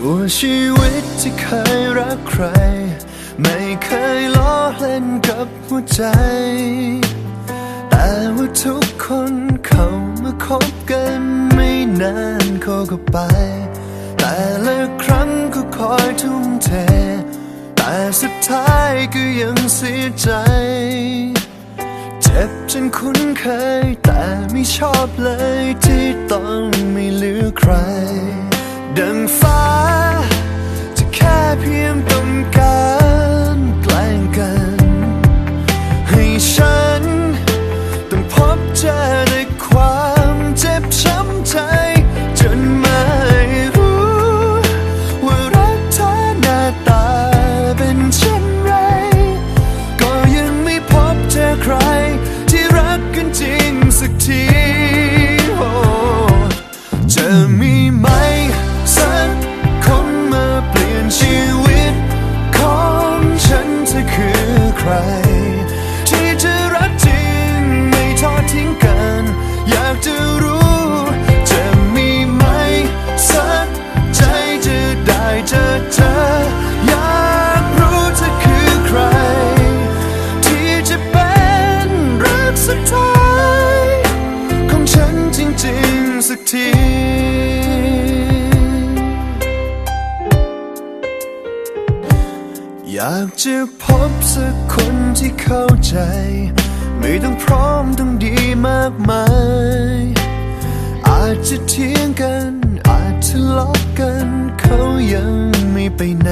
ชั่วชีวิตที่เคยรักใคร ไม่เคยล้อเล่นกับหัวใจ แต่ว่าทุกคนเขามาคบกันไม่นานเขาก็ไป แต่ละครั้งก็คอยทุ่มเท แต่สุดท้ายก็ยังเสียใจ เจ็บจนคุ้นเคย แต่ไม่ชอบเลยที่ต้องไม่เหลือใคร ดังฟ้า จะแค่เพียงต้องการแกล้งกัน ให้ฉัน ต้องพบเจอในความเจ็บช้ำใจ จนไม่รู้ ว่ารักเธอหน้าตาเป็นเช่นไร ก็ยังไม่พบเจอใคร ที่รักกันจริงสักทีโอ้จะมีไหม เจอเธออยากรู้เธอคือใคร ที่จะเป็นรักสุดท้ายของฉันจริงๆสักทีอยากจะพบสักคนที่เข้าใจ ไม่ต้องพร้อมต้องดีมากมาย อาจจะเถียงกัน ไปไหน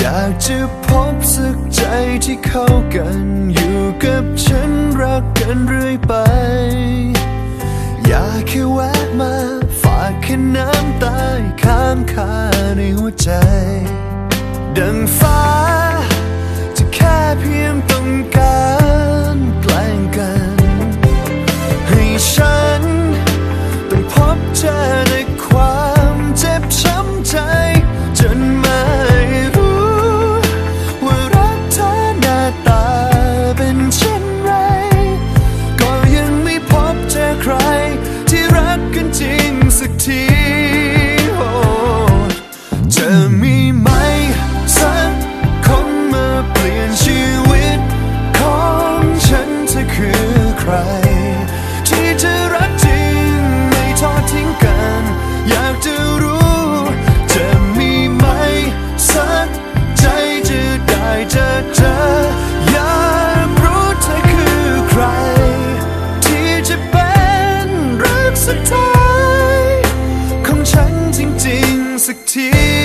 อยากจะพบสักใจที่เข้ากันอยู่กับฉันรักกันเรื่อยไป อยากแค่แวะมาฝากแค่น้ำตาข้างคาในหัวใจ ดังฟ ทีโอ้จะมีไหมสักคนมาเปลี่ยนชีวิต ของฉันเธอคือใคร ที่จะรักจริงไม่ทอดทิ้งกัน อยากจะรู้ จะมีไหมสักใจจะได้จอเธออยากรู้เธอคือใครที่จะเป็นรักสุดท้า insecure